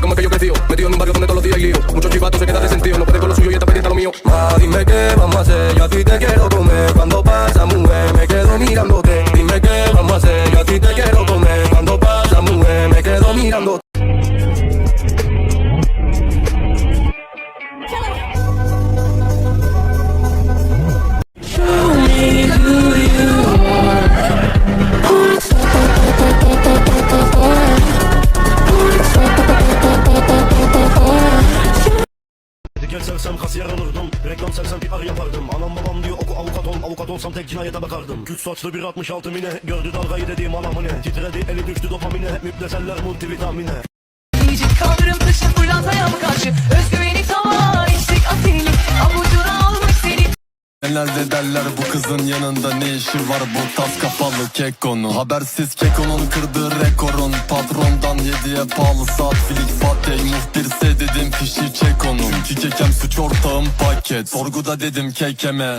cómo es que yo crecí. Metido en un barrio donde todos los días hay lío. Gel sersem kasiyer olurdum. Reklam sersem PR yapardım. Anam babam diyor oku avukat ol. Avukat olsam tek cinayete bakardım. Küt saçlı bir 66 mine. Gördü dalgayı dediğim alamine Titredi eli düştü dopamine. Müpteseller multivitamine. Yiyecek kaldırım taşı fırlataya mı karşı? Özgüveni tavan istek ateli Avucuna almış seni. Genelde derler bu kızın yanında ne işi var? Bu tas kafalı kekonu Habersiz kekonun kırdığı rekorun. Patrondan yediye pahalı saat filik. Fatih Muhbirse ortağım paket. Sorguda dedim kekeme